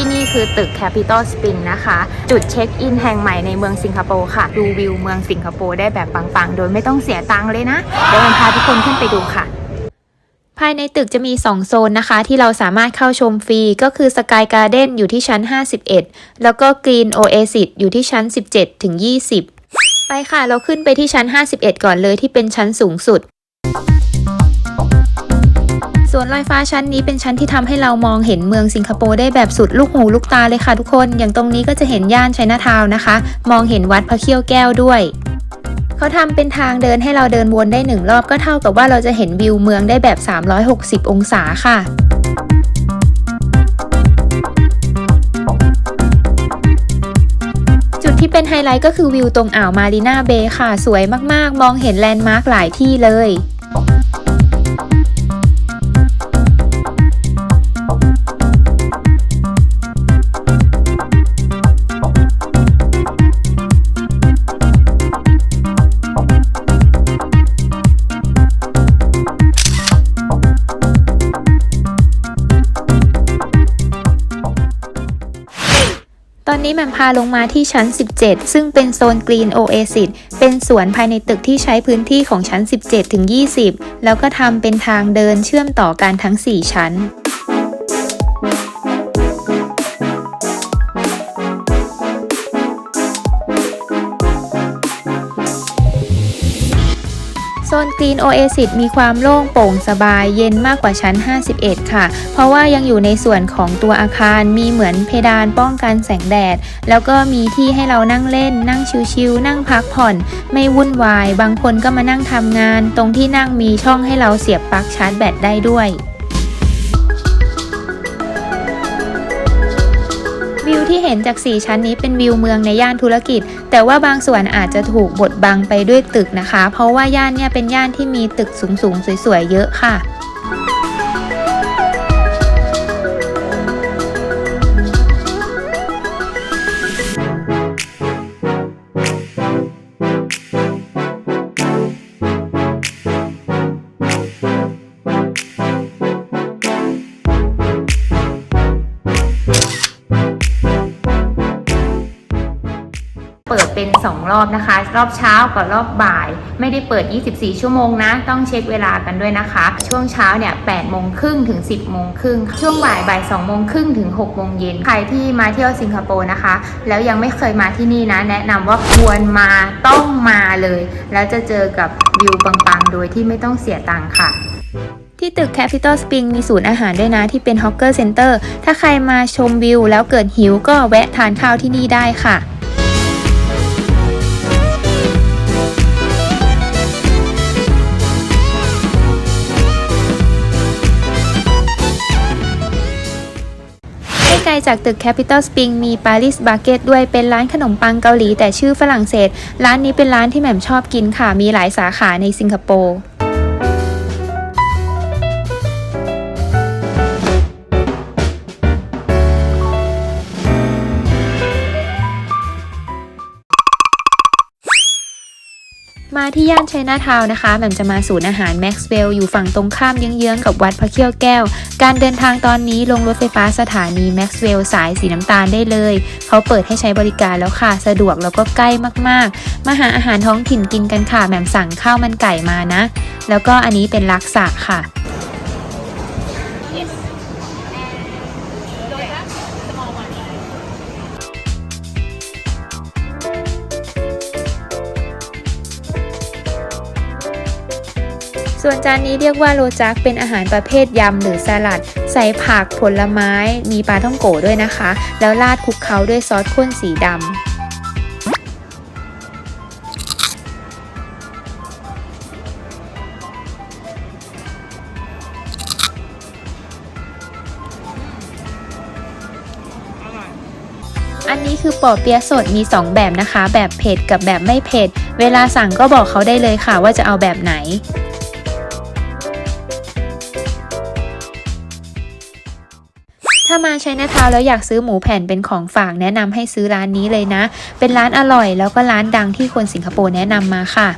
ที่นี่คือตึก Capital Spring นะคะ จุดเช็คอินแห่งใหม่ในเมืองสิงคโปร์ค่ะ ดูวิวเมืองสิงคโปร์ได้แบบปังๆ โดยไม่ต้องเสียตังค์เลยนะ เดี๋ยวมันพาทุกคนขึ้นไปดูค่ะภายในตึกจะมี 2 โซนนะคะ ที่เราสามารถเข้าชมฟรี ก็คือ Sky Garden อยู่ที่ชั้น 51 แล้วก็ Green Oasis อยู่ที่ชั้น 17 ถึง 20 ไปค่ะ เราขึ้นไปที่ชั้น 51 ก่อนเลยที่เป็นชั้นสูงสุด ส่วนลอยฟ้าชั้นนี้เป็นชั้นที่ทำให้เรามองเห็นเมืองสิงคโปร์ได้แบบสุดลูกหูลูกตาเลยค่ะทุกคน อย่างตรงนี้ก็จะเห็นย่านไชน่าทาวน์นะคะ มองเห็นวัดพระเขี้ยวแก้วด้วยเขาทำเป็นทางเดินให้เราเดินวนได้หนึ่งรอบก็เท่ากับว่าเราจะเห็นวิวเมืองได้แบบ 360 องศาค่ะจุดที่เป็นไฮไลท์ก็คือวิวตรงอ่าวมารีนาเบย์ค่ะ สวยมาก ๆ มองเห็นแลนด์มาร์คหลายที่เลย ตอนนี้แหม่มพาลงมาที่ชั้น 17 ซึ่งเป็นโซนกรีนโอเอซิสเป็นสวนภายในตึกที่ใช้พื้นที่ของชั้น 17 ถึง 20 แล้วก็ทำเป็นทางเดินเชื่อมต่อกันทั้ง 4 ชั้น โซน Green Oasis มีความโล่งโปร่งสบายเย็นมากกว่าชั้น 51 ค่ะ เพราะว่ายังอยู่ในส่วนของตัวอาคารมีเหมือนเพดานป้องกันแสงแดด แล้วก็มีที่ให้เรานั่งเล่น นั่งชิวๆนั่งพักผ่อน ไม่วุ่นวาย บางคนก็มานั่งทำงาน ตรงที่นั่งมีช่องให้เราเสียบปลั๊กชาร์จแบตได้ด้วยวิวที่เห็นจาก 4 ชั้นนี้เป็นวิวเมืองในย่านธุรกิจ แต่ว่าบางส่วนอาจจะถูกบดบังไปด้วยตึกนะคะ เพราะว่าย่านเนี่ยเป็นย่านที่มีตึกสูงๆสวยๆเยอะค่ะ เป็น2รอบนะคะ รอบเช้ากับรอบบ่าย ไม่ได้เปิด 24 ชั่วโมงนะ ต้องเช็คเวลากันด้วยนะคะ ช่วงเช้าเนี่ย8โมงครึ่งถึง 10โมงครึ่งช่วงบ่ายบ่าย2โมงครึ่งถึง6โมงเย็นใครที่มาเที่ยวสิงคโปร์นะคะ แล้วยังไม่เคยมาที่นี่นะ แนะนำว่าควรมาต้องมาเลย แล้วจะเจอกับวิวปังๆ โดยที่ไม่ต้องเสียตังค์ค่ะที่ตึก Capital Spring มีศูนย์อาหารด้วยนะที่เป็น Hawker Center ถ้าใครมาชมวิวแล้วเกิดหิวก็แวะทานข้าวที่นี่ได้ค่ะ ไกลจากตึก Capital Spring มี Paris Baguette ด้วยเป็นร้านขนมปังเกาหลีแต่ชื่อฝรั่งเศส ร้านนี้เป็นร้านที่แหม่มชอบกินค่ะ มีหลายสาขาในสิงคโปร์ มาที่ย่านไชน่าทาวน์นะคะแหม่มจะมาศูนย์อาหารแม็กซ์เวลอยู่ฝั่งตรงข้ามเยื้องๆกับวัดพระเขี้ยวแก้ว การเดินทางตอนนี้ลงรถไฟฟ้าสถานีแม็กซ์เวลสายสีน้ำตาลได้เลย เขาเปิดให้ใช้บริการแล้วค่ะ สะดวกแล้วก็ใกล้มากๆ มาหาอาหารท้องถิ่นกินกันค่ะแหม่มสั่งข้าวมันไก่มานะ แล้วก็อันนี้เป็นลักษะค่ะ ส่วนจานนี้เรียกว่าโรจักเป็นอาหารประเภทยำหรือสลัด ใส่ผักผลไม้มีปลาท่องโกด้วยนะคะ แล้วราดคลุกเคล้าด้วยซอสข้นสีดำอันนี้คือปอเปี๊ยะสดมี 2 แบบนะคะ แบบเผ็ดกับแบบไม่เผ็ด เวลาสั่งก็บอกเขาได้เลยค่ะว่าจะเอาแบบไหน ถ้ามาใช้นาทาวแล้วอยากซื้อหมูแผ่นเป็นของฝากแนะนำให้ซื้อร้านนี้เลยนะ เป็นร้านอร่อยแล้วก็ร้านดังที่คนสิงคโปร์แนะนำมาค่ะ